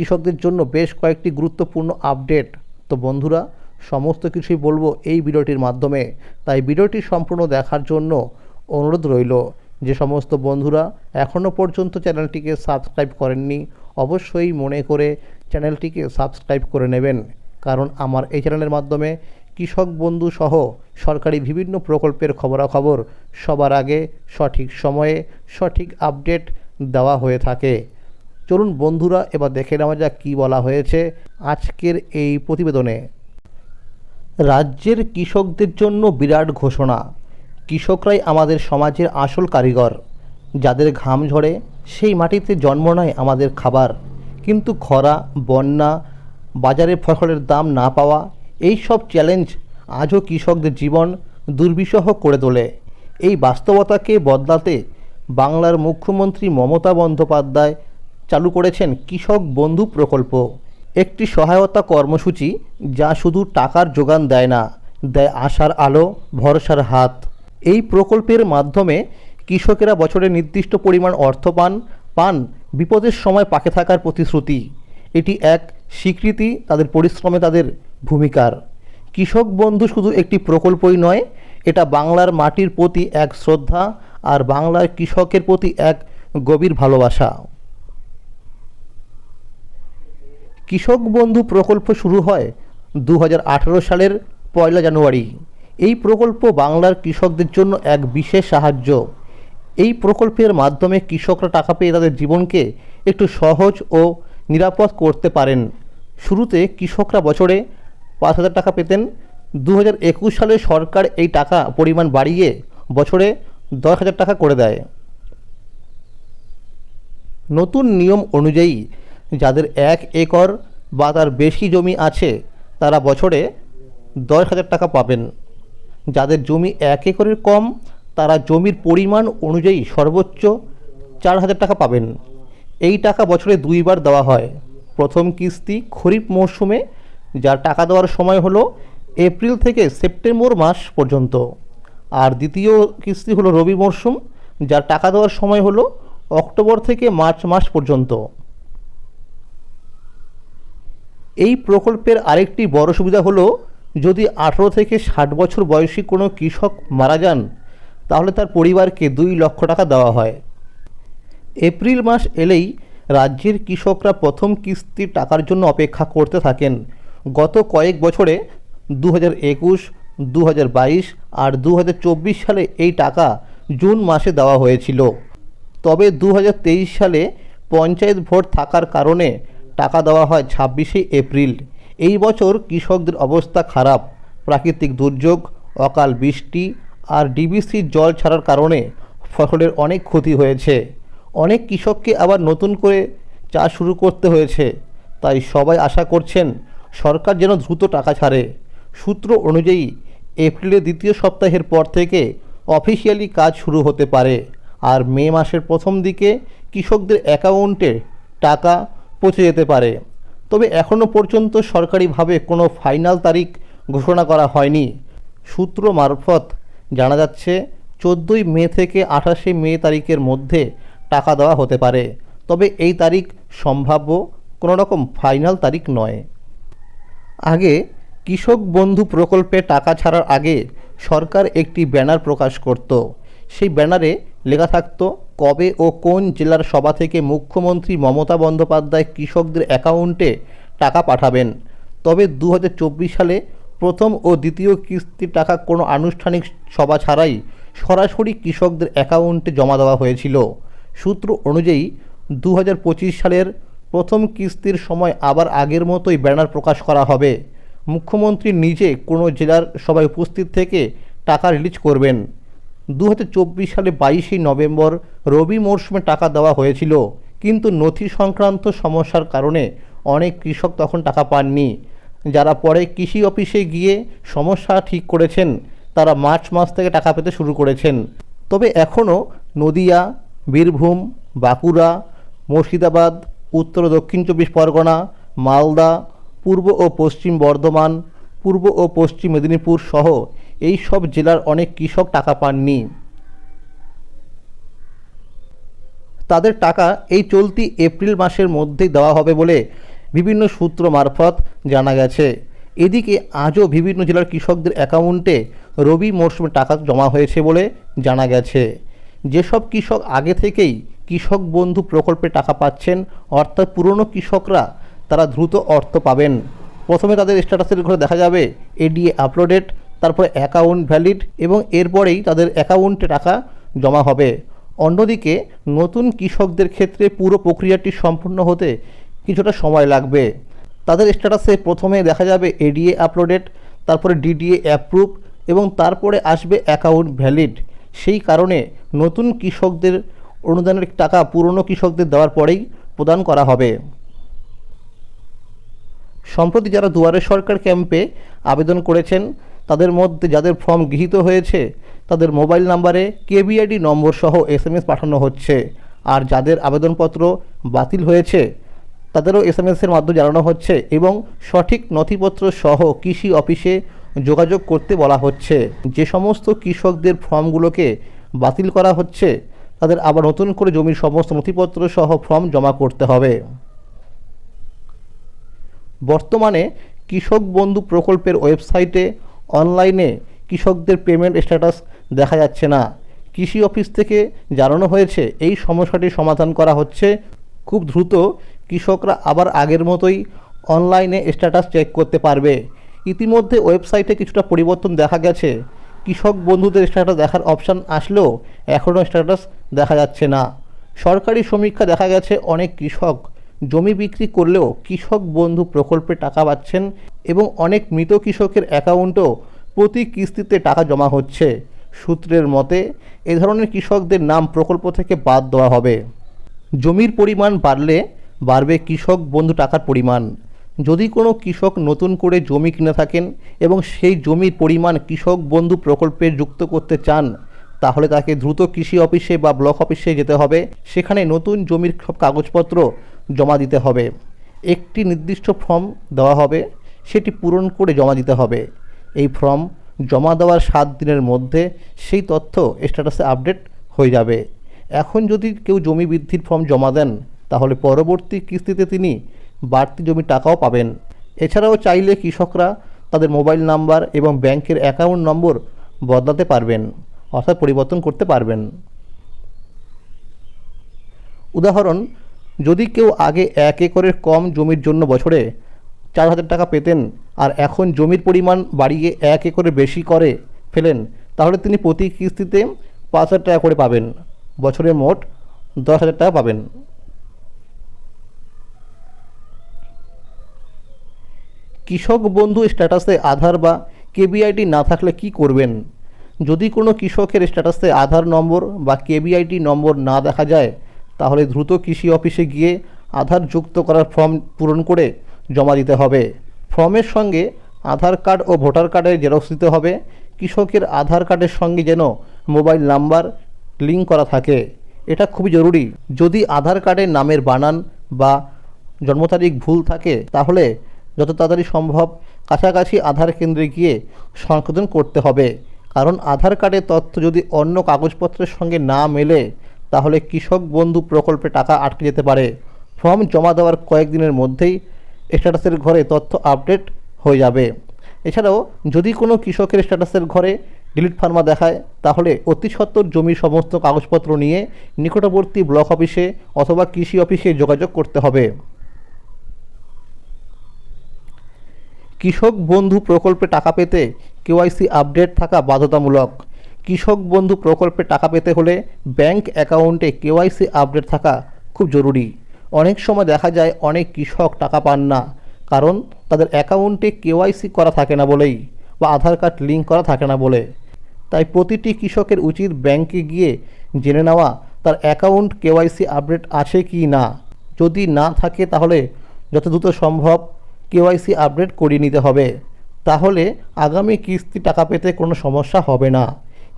কৃষকদের জন্য বেশ কয়েকটি গুরুত্বপূর্ণ আপডেট। তো বন্ধুরা, সমস্ত কিছুই বলব এই ভিডিওটির মাধ্যমে। তাই ভিডিওটি সম্পূর্ণ দেখার জন্য অনুরোধ রইল। যে সমস্ত বন্ধুরা এখনও পর্যন্ত চ্যানেলটিকে সাবস্ক্রাইব করেননি, অবশ্যই মনে করে চ্যানেলটিকে সাবস্ক্রাইব করে নেবেন। কারণ আমার এই চ্যানেলের মাধ্যমে কৃষক বন্ধু সহ সরকারি বিভিন্ন প্রকল্পের খবরাখবর সবার আগে সঠিক সময়ে সঠিক আপডেট দেওয়া হয়ে থাকে। চলুন বন্ধুরা, এবার দেখে নেওয়া যাক কী বলা হয়েছে আজকের এই প্রতিবেদনে। রাজ্যের কৃষকদের জন্য বিরাট ঘোষণা। কৃষকরাই আমাদের সমাজের আসল কারিগর। যাদের ঘাম ঝরে, সেই মাটিতে জন্ম নেয় আমাদের খাবার। কিন্তু খরা, বন্যা, বাজারে ফসলের দাম না পাওয়া, এই সব চ্যালেঞ্জ আজও কৃষকদের জীবন দুর্বিষহ করে তোলে। এই বাস্তবতাকে বদলাতে বাংলার মুখ্যমন্ত্রী মমতা বন্দ্যোপাধ্যায় চালু করেছেন কৃষক বন্ধু প্রকল্প। একটি সহায়তা কর্মসূচি যা শুধু টাকার যোগান দেয় না, দেয় আশার আলো, ভরসার হাত। এই প্রকল্পের মাধ্যমে কৃষকেরা বছরে নির্দিষ্ট পরিমাণ অর্থ পান পান বিপদের সময় পাকে থাকার প্রতিশ্রুতি। এটি এক স্বীকৃতি তাদের পরিশ্রমে তাদের ভূমিকার। কৃষক বন্ধু শুধু একটি প্রকল্পই নয়, এটা বাংলার মাটির প্রতি এক শ্রদ্ধা আর বাংলার কৃষকের প্রতি এক গভীর ভালোবাসা। কৃষক বন্ধু প্রকল্প শুরু হয় দু হাজার আঠেরো সালের পয়লা জানুয়ারি। এই প্রকল্প বাংলার কৃষকদের জন্য এক বিশেষ সাহায্য। এই প্রকল্পের মাধ্যমে কৃষকরা টাকা পেয়ে তাদের জীবনকে একটু সহজ ও নিরাপদ করতে পারেন। শুরুতে কৃষকরা বছরে পাঁচ হাজার টাকা পেতেন। দু হাজার একুশ সালে সরকার এই টাকা পরিমাণ বাড়িয়ে বছরে দশ হাজার টাকা করে দেয়। নতুন নিয়ম অনুযায়ী যাদের এক একর বা তার বেশি জমি আছে, তারা বছরে দশ হাজার টাকা পাবেন। যাদের জমি এক একরের কম, তারা জমির পরিমাণ অনুযায়ী সর্বোচ্চ চার হাজার টাকা পাবেন। এই টাকা বছরে দুইবার দেওয়া হয়। প্রথম কিস্তি খরিফ মরশুমে, যার টাকা দেওয়ার সময় হলো এপ্রিল থেকে সেপ্টেম্বর মাস পর্যন্ত। আর দ্বিতীয় কিস্তি হলো রবি মরশুম, যার টাকা দেওয়ার সময় হলো অক্টোবর থেকে মার্চ মাস পর্যন্ত। এই প্রকল্পের আরেকটি বড় সুবিধা হলো, যদি আঠেরো থেকে ষাট বছর বয়সী কোনো কৃষক মারা যান, তাহলে তার পরিবারকে দুই লক্ষ টাকা দেওয়া হয়। এপ্রিল মাস এলেই রাজ্যের কৃষকরা প্রথম কিস্তির টাকার জন্য অপেক্ষা করতে থাকেন। গত কয়েক বছরে দু হাজার একুশ দু হাজার বাইশ আর দু হাজার চব্বিশ সালে এই টাকা জুন মাসে দেওয়া হয়েছিল। তবে দু হাজার তেইশ সালে পঞ্চায়েত ভোট থাকার কারণে টাকা দেওয়া হয় ছাব্বিশে এপ্রিল। এই বছর কৃষকদের অবস্থা খারাপ। প্রাকৃতিক দুর্যোগ, অকাল বৃষ্টি আর ডিবিসির জল ছাড়ার কারণে ফসলের অনেক ক্ষতি হয়েছে। অনেক কৃষককে আবার নতুন করে চাষ শুরু করতে হয়েছে। তাই সবাই আশা করছেন সরকার যেন দ্রুত টাকা ছাড়ে। সূত্র অনুযায়ী, এপ্রিলের দ্বিতীয় সপ্তাহের পর থেকে অফিসিয়ালি কাজ শুরু হতে পারে। আর মে মাসের প্রথম দিকে কৃষকদের অ্যাকাউন্টে টাকা পৌঁছে যেতে পারে। তবে এখনও পর্যন্ত সরকারিভাবে কোনো ফাইনাল তারিখ ঘোষণা করা হয়নি। সূত্র মারফত জানা যাচ্ছে, চোদ্দোই মে থেকে আঠাশে মে তারিখের মধ্যে টাকা দেওয়া হতে পারে। তবে এই তারিখ সম্ভাব্য কোনো রকম ফাইনাল তারিখ নয়। আগে কৃষক বন্ধু প্রকল্পে টাকা ছাড়ার আগে সরকার একটি ব্যানার প্রকাশ করত। সেই ব্যানারে লেখা থাকতো কবে ও কোন জেলার সভা থেকে মুখ্যমন্ত্রী মমতা বন্দ্যোপাধ্যায় কৃষকদের অ্যাকাউন্টে টাকা পাঠাবেন? তবে দু হাজার চব্বিশ সালে প্রথম ও দ্বিতীয় কিস্তির টাকা কোনো আনুষ্ঠানিক সভা ছাড়াই সরাসরি কৃষকদের অ্যাকাউন্টে জমা দেওয়া হয়েছিল। সূত্র অনুযায়ী দু হাজার পঁচিশ সালের প্রথম কিস্তির সময় আবার আগের মতোই ব্যানার প্রকাশ করা হবে। মুখ্যমন্ত্রী নিজে কোনো জেলার সভায় উপস্থিত থেকে টাকা রিলিজ করবেন। দু হাজার চব্বিশ সালে বাইশে নভেম্বর রবি মরশুমে টাকা দেওয়া হয়েছিল। কিন্তু নথি সংক্রান্ত সমস্যার কারণে অনেক কৃষক তখন টাকা পাননি। যারা পরে কৃষি অফিসে গিয়ে সমস্যা ঠিক করেছেন, তারা মার্চ মাস থেকে টাকা পেতে শুরু করেছেন। তবে এখনও নদিয়া, বীরভূম, বাঁকুড়া, মুর্শিদাবাদ, উত্তর দক্ষিণ চব্বিশ পরগনা, মালদা, পূর্ব ও পশ্চিম বর্ধমান, পূর্ব ও পশ্চিম মেদিনীপুর সহ এই সব জেলার অনেক কৃষক টাকা পাননি। তাদের টাকা এই চলতি এপ্রিল মাসের মধ্যেই দেওয়া হবে বলে বিভিন্ন সূত্র মারফত জানা গেছে। এদিকে আজও বিভিন্ন জেলার কৃষকদের অ্যাকাউন্টে রবি মরশুমে টাকা জমা হয়েছে বলে জানা গেছে। যেসব কৃষক আগে থেকেই কৃষক বন্ধু প্রকল্পে টাকা পাচ্ছেন, অর্থাৎ পুরনো কৃষকরা, তারা দ্রুত অর্থ পাবেন। প্রথমে তাদের স্ট্যাটাসের ঘরে দেখা যাবে এডিএ আপলোডেড তারপরে অ্যাকাউন্ট ভ্যালিড এবং এরপরেই তাদের অ্যাকাউন্টে টাকা জমা হবে। অন্যদিকে নতুন কৃষকদের ক্ষেত্রে পুরো প্রক্রিয়াটি সম্পূর্ণ হতে কিছুটা সময় লাগবে। তাদের স্ট্যাটাসে প্রথমে দেখা যাবে এডিএ আপলোডেড তারপরে ডিডিএ অ্যাপ্রুভ এবং তারপরে আসবে অ্যাকাউন্ট ভ্যালিড সেই কারণে নতুন কৃষকদের অনুদানের টাকা পুরনো কৃষকদের দেওয়ার পরেই প্রদান করা হবে। সম্প্রতি যারা দুয়ারে সরকার ক্যাম্পে আবেদন করেছেন তাদের মধ্যে যাদের ফর্ম গৃহীত হয়েছে, তাদের মোবাইল নাম্বারে কেবিআইডি নম্বর সহ এসএমএস পাঠানো হচ্ছে। আর যাদের আবেদনপত্র বাতিল হয়েছে, তাদেরও এসএমএসের মাধ্যমে জানানো হচ্ছে এবং সঠিক নথিপত্র সহ কৃষি অফিসে যোগাযোগ করতে বলা হচ্ছে। যে সমস্ত কৃষকদের ফর্মগুলোকে বাতিল করা হচ্ছে, তাদের আবার নতুন করে জমির সমস্ত নথিপত্র সহ ফর্ম জমা করতে হবে। বর্তমানে কৃষক বন্ধু প্রকল্পের ওয়েবসাইটে অনলাইনে কৃষকদের পেমেন্ট স্ট্যাটাস দেখা যাচ্ছে না। কৃষি অফিস থেকে জানানো হয়েছে, এই সমস্যাটির সমাধান করা হচ্ছে। খুব দ্রুত কৃষকরা আবার আগের মতোই অনলাইনে স্ট্যাটাস চেক করতে পারবে। ইতিমধ্যে ওয়েবসাইটে কিছুটা পরিবর্তন দেখা গেছে। কৃষক বন্ধুদের স্ট্যাটাস দেখার অপশান আসলেও এখনও স্ট্যাটাস দেখা যাচ্ছে না। সরকারি সমীক্ষা দেখা গেছে, অনেক কৃষক জমি বিক্রি করলেও কৃষক বন্ধু প্রকল্পে টাকা পাচ্ছেন এবং অনেক মৃত কৃষকের অ্যাকাউন্টও প্রতি কিস্তিতে টাকা জমা হচ্ছে। সূত্রের মতে, এ ধরনের কৃষকদের নাম প্রকল্প থেকে বাদ দেওয়া হবে। জমির পরিমাণ বাড়লে বাড়বে কৃষক বন্ধু টাকার পরিমাণ। যদি কোনো কৃষক নতুন করে জমি কিনে থাকেন এবং সেই জমির পরিমাণ কৃষক বন্ধু প্রকল্পে যুক্ত করতে চান, তাহলে তাকে দ্রুত কৃষি অফিসে বা ব্লক অফিসে যেতে হবে। সেখানে নতুন জমির সব কাগজপত্র জমা দিতে হবে। একটি নির্দিষ্ট ফর্ম দেওয়া হবে, সেটি পূরণ করে জমা দিতে হবে। এই ফর্ম জমা দেওয়ার সাত দিনের মধ্যে সেই তথ্য স্ট্যাটাসে আপডেট হয়ে যাবে। এখন যদি কেউ জমি বৃদ্ধির ফর্ম জমা দেন, তাহলে পরবর্তী কিস্তিতে তিনি বাড়তি জমি টাকাও পাবেন। এছাড়াও চাইলে কৃষকরা তাদের মোবাইল নাম্বার এবং ব্যাংকের অ্যাকাউন্ট নম্বর বদলাতে পারবেন, অর্থাৎ পরিবর্তন করতে পারবেন। উদাহরণ যদি কেউ আগে এক একরের কম জমির জন্য বছরে চার হাজার টাকা পেতেন আর এখন জমির পরিমাণ বাড়িয়ে এক একরে বেশি করে ফেলেন, তাহলে তিনি প্রতি কিস্তিতে পাঁচ হাজার টাকা করে পাবেন। বছরে মোট দশ হাজার টাকা পাবেন। কৃষক বন্ধু স্ট্যাটাসে আধার বা কেবিআইডি না থাকলে কি করবেন? যদি কোনো কৃষকের স্ট্যাটাসে আধার নম্বর বা কেবিআইডি নম্বর না দেখা যায় তাহলে দ্রুত কৃষি অফিসে গিয়ে আধার যুক্ত করার ফর্ম পূরণ করে জমা দিতে হবে। ফর্মের সঙ্গে আধার কার্ড ও ভোটার কার্ডের জেরক্স দিতে হবে। কৃষকের আধার কার্ডের সঙ্গে যেন মোবাইল নাম্বার লিঙ্ক করা থাকে। এটা খুবই জরুরি। যদি আধার কার্ডের নামের বানান বা জন্ম তারিখ ভুল থাকে, তাহলে যত তাড়াতাড়ি সম্ভব কাছাকাছি আধার কেন্দ্রে গিয়ে সংশোধন করতে হবে। কারণ আধার কার্ডের তথ্য যদি অন্য কাগজপত্রের সঙ্গে না মেলে তাহলে কৃষক বন্ধু প্রকল্পে টাকা আটকে যেতে পারে। ফর্ম জমা দেওয়ার কয়েকদিনের মধ্যেই স্ট্যাটাসের ঘরে তথ্য আপডেট হয়ে যাবে। এছাড়াও, যদি কোনো কৃষকের স্ট্যাটাসের ঘরে ডিলিট ফার্মা দেখায়, তাহলে অতি সত্বর জমির সমস্ত কাগজপত্র নিয়ে নিকটবর্তী ব্লক অফিসে অথবা কৃষি অফিসে যোগাযোগ করতে হবে। কৃষক বন্ধু প্রকল্পে টাকা পেতে কেওয়াইসি আপডেট থাকা বাধ্যতামূলক। কৃষক বন্ধু প্রকল্পে টাকা পেতে হলে ব্যাংক অ্যাকাউন্টে কেওয়াইসি আপডেট থাকা খুব জরুরি। অনেক সময় দেখা যায় অনেক কৃষক টাকা পান না, কারণ তাদের অ্যাকাউন্টে কেওয়াইসি করা থাকে না বলেই বা আধার কার্ড লিঙ্ক করা থাকে না বলে। তাই প্রতিটি কৃষকের উচিত ব্যাংকে গিয়ে জেনে নেওয়া তার অ্যাকাউন্ট কেওয়াইসি আপডেট আছে কি না। যদি না থাকে তাহলে যত দ্রুত সম্ভব কেওয়াইসি আপডেট করিয়ে নিতে হবে। তাহলে আগামী কিস্তি টাকা পেতে কোনো সমস্যা হবে না।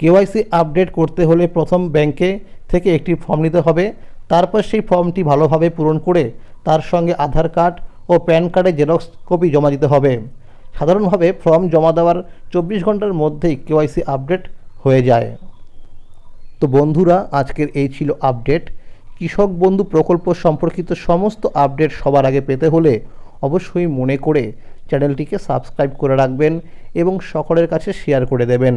কেওয়াইসি আপডেট করতে হলে প্রথম ব্যাংকে থেকে একটি ফর্ম নিতে হবে। তারপর সেই ফর্মটি ভালোভাবে পূরণ করে তার সঙ্গে আধার কার্ড ও প্যান কার্ডের জেরক্স কপি জমা দিতে হবে। সাধারণভাবে ফর্ম জমা দেওয়ার চব্বিশ ঘণ্টার মধ্যেই কেওয়াইসি আপডেট হয়ে যায়। তো বন্ধুরা, আজকের এই ছিল আপডেট। কৃষক বন্ধু প্রকল্প সম্পর্কিত সমস্ত আপডেট সবার আগে পেতে হলে অবশ্যই মনে করে চ্যানেলটিকে সাবস্ক্রাইব করে রাখবেন এবং সকলের কাছে শেয়ার করে দেবেন।